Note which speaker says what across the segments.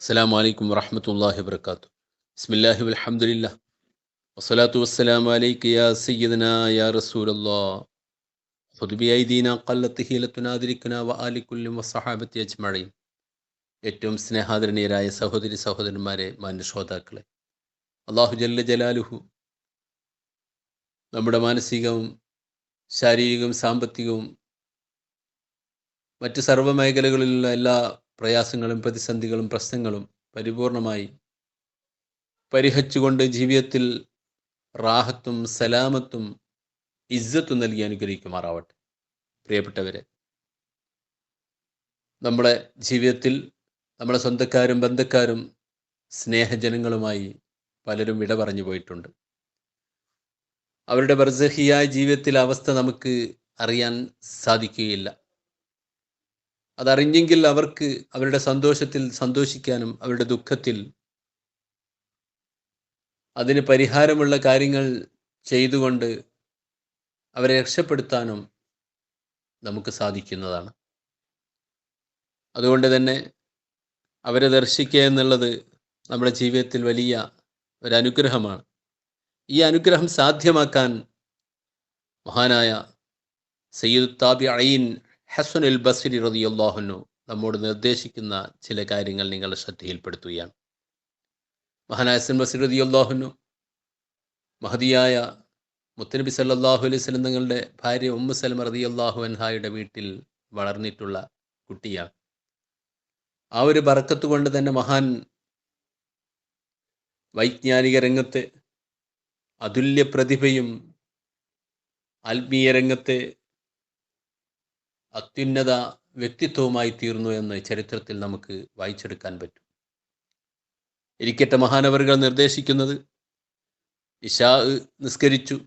Speaker 1: അസ്സാം വലൈക്കും വറഹമത്തല്ലാഹി വർക്കാത്തു ബിസ്മില്ലാഹി അലഹമുല്ല വസ്സലാത്തു വസ്സലാം അലൈക്ക് യാ സയ്യിദന യാ റസൂലല്ലാ. ഖുദ് ബിഐദീന ഖല്ലത്ത് ഹീലത്തുനാ അദ്രിക്കനാ വ ആലി കുല്ലിം വസ്സഹാബത്തി അജ്മഈൻ. ഏറ്റവും സ്നേഹാദരണീയരായ സഹോദരി സഹോദരന്മാരെ മാന്യ ശ്രോതാക്കളെ. അള്ളാഹു ജല്ല ജലാലുഹു. നമ്മുടെ മാനസികവും ശാരീരികവും സാമ്പത്തികവും മറ്റ് സർവ മേഖലകളിലുള്ള എല്ലാ പ്രയാസങ്ങളും പ്രതിസന്ധികളും പ്രശ്നങ്ങളും പരിപൂർണമായി പരിഹരിച്ചുകൊണ്ട് ജീവിതത്തിൽ റാഹത്തും സലാമത്തും ഇജ്ജത്തും നൽകി അനുഗ്രഹിക്കുമാറാവട്ടെ. പ്രിയപ്പെട്ടവരെ നമ്മുടെ ജീവിതത്തിൽ നമ്മുടെ സ്വന്തക്കാരും ബന്ധക്കാരും സ്നേഹജനങ്ങളുമായി പലരും വിട പറഞ്ഞു പോയിട്ടുണ്ട്. അവരുടെ ബർസഹിയായ ജീവിതത്തിലെ അവസ്ഥ നമുക്ക് അറിയാൻ സാധിക്കുകയില്ല. അതറിഞ്ഞെങ്കിൽ അവർക്ക് അവരുടെ സന്തോഷത്തിൽ സന്തോഷിക്കാനും അവരുടെ ദുഃഖത്തിൽ അതിന് പരിഹാരമുള്ള കാര്യങ്ങൾ ചെയ്തുകൊണ്ട് അവരെ രക്ഷപ്പെടുത്താനും നമുക്ക് സാധിക്കുന്നതാണ്. അതുകൊണ്ട് തന്നെ അവരെ ദർശിക്കുക എന്നുള്ളത് നമ്മുടെ ജീവിതത്തിൽ വലിയ ഒരു അനുഗ്രഹമാണ് ഈ അനുഗ്രഹം സാധ്യമാക്കാൻ മഹാനായ സയ്യിദ് താബി അയീൻ ഹസൻ അൽ ബസിരി റതി അള്ളാഹുനു നമ്മോട് നിർദ്ദേശിക്കുന്ന ചില കാര്യങ്ങൾ നിങ്ങൾ ശ്രദ്ധയിൽപ്പെടുത്തുകയാണ്. മഹാനായ ഹസൻ ബസിർ റതി അള്ളാഹുനു മഹതിയായ മുത്തനബി സല്ലാഹു അലൈഹി സ്വലം തങ്ങളുടെ ഭാര്യ ഉമ്മു സലമ റതി അൻഹായുടെ വീട്ടിൽ വളർന്നിട്ടുള്ള കുട്ടിയാണ്. ആ ഒരു ബറക്കത്ത് കൊണ്ട് തന്നെ മഹാൻ വൈജ്ഞാനിക രംഗത്തെ അതുല്യ പ്രതിഭയും ആത്മീയ രംഗത്തെ അത്യുന്നത വ്യക്തിത്വവുമായി തീർന്നു എന്ന് ചരിത്രത്തിൽ നമുക്ക് വായിച്ചെടുക്കാൻ പറ്റും. ഇരിക്കട്ടെ മഹാനവറുകൾ നിർദ്ദേശിക്കുന്നത് ഇഷാ നിസ്കരിച്ചു.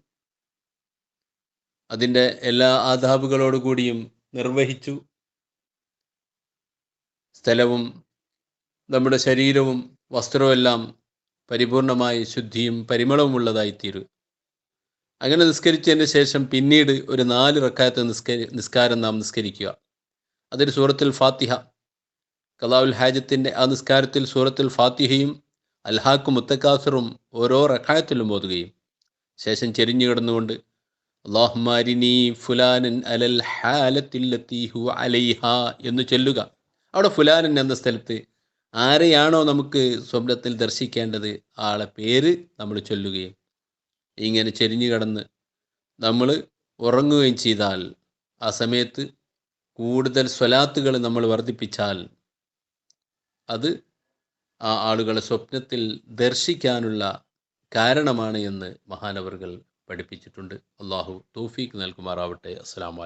Speaker 1: അതിന്റെ എല്ലാ ആദാബുകളോടുകൂടിയും നിർവഹിച്ചു. സ്ഥലവും നമ്മുടെ ശരീരവും വസ്ത്രവും എല്ലാം പരിപൂർണമായി ശുദ്ധിയും പരിമളവുമുള്ളതായി തീരും അങ്ങനെ നിസ്കരിച്ചതിന് ശേഷം പിന്നീട് ഒരു നാല് റക്കായത്ത് നിസ്കരി നിസ്കാരം നാം നിസ്കരിക്കുക. അതൊരു സൂറത്തിൽ ഫാത്തിഹ. കലാവുൽ ഹാജത്തിന്റെ ആ നിസ്കാരത്തിൽ സൂറത്തിൽ ഫാത്തിഹയും അൽഹാക്കും മുത്തക്കാസറും ഓരോ റക്കായത്തിലും ഓതുകയും. ശേഷം ചെരിഞ്ഞു കിടന്നുകൊണ്ട് ഫുലാനൻ അലൽ എന്ന് ചൊല്ലുക. അവിടെ ഫുലാനൻ എന്ന സ്ഥലത്ത് ആരെയാണോ നമുക്ക് സ്വപ്നത്തിൽ ദർശിക്കേണ്ടത് ആളെ പേര് നമ്മൾ ചൊല്ലുകയും ഇങ്ങനെ ചെരിഞ്ഞു കിടന്ന് നമ്മൾ ഉറങ്ങുകയും ചെയ്താൽ ആ സമയത്ത് കൂടുതൽ സ്വലാത്തുകൾ നമ്മൾ വർദ്ധിപ്പിച്ചാൽ അത് ആ ആളുകളെ സ്വപ്നത്തിൽ ദർശിക്കാനുള്ള കാരണമാണ് എന്ന് മഹാനവറുകൾ പഠിപ്പിച്ചിട്ടുണ്ട്. അള്ളാഹു തൗഫീഖ് നൽകുമാറാവട്ടെ. അസ്സാം